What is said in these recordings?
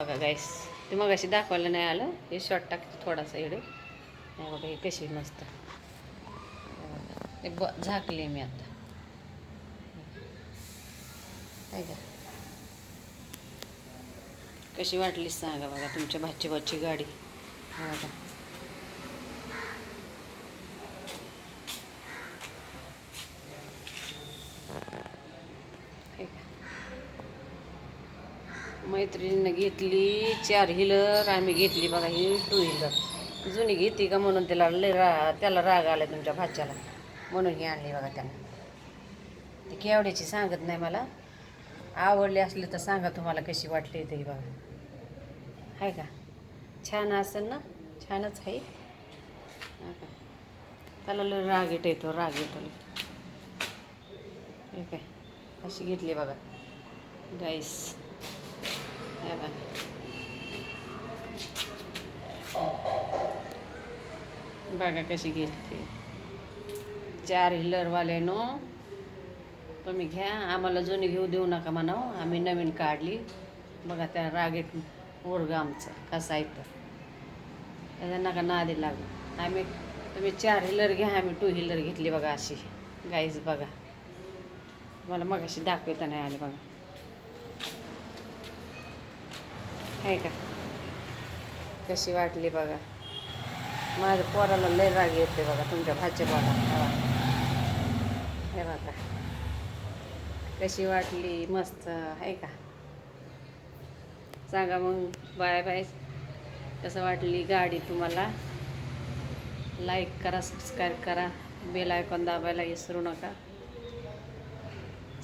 बघा गाईस ते मग अशी दाखवायला नाही आलं. हे शॉर्ट टाकते थोडासा इकडे. बघा हे कशी मस्त. हे ते ब झाकली मी आता. का कशी वाटली सांगा बघा तुमच्या भाची भाची गाडी बघा. हे मैत्रिणीनं घेतली चार हिलर आम्ही घेतली बघा ही टू हिलर जुनी घेतली का म्हणून त्याला लय रा त्याला राग आला तुमच्या भाच्याला. म्हणून ही आणली बघा त्यानं. ती केवड्याची सांगत नाही मला. आवडली असली तर सांगा तुम्हाला कशी वाटली ते बघा. आहे का? छान असेल ना? छानच आहे. का? त्याला लय राग येतो येतो राग येतो लय. काय अशी घेतली बघा. गाईस हे बघा. बघा कशी घेतली चार व्हीलरवाल्यानो तुम्ही घ्या. आम्हाला जुनी घेऊ देऊ नका म्हणावं. आम्ही नवीन काढली. बघा त्या रागेत पोरग आमचं. कसं आहे तर. त्याच्या नका नादी लागू. आम्ही तुम्ही चार हिलर घ्या. आम्ही टू व्हीलर घेतली बघा अशी. गाईज बघा. मला मग अशी दाखवता नाही आली बघा. आहे का? कशी वाटली बघा. माझ्या पोराला लय राग येते बघा तुमच्या भाचे पोरा हे. बघा. हे बघा. कशी वाटली? मस्त आहे का? सांगा मग बाय बाय. कसं वाटली गाडी तुम्हाला? लाईक करा सबस्क्राईब करा. बेल आयकॉन दाबायला विसरू नका.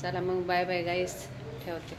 चला मग बाय बाय गाईस ठेवते.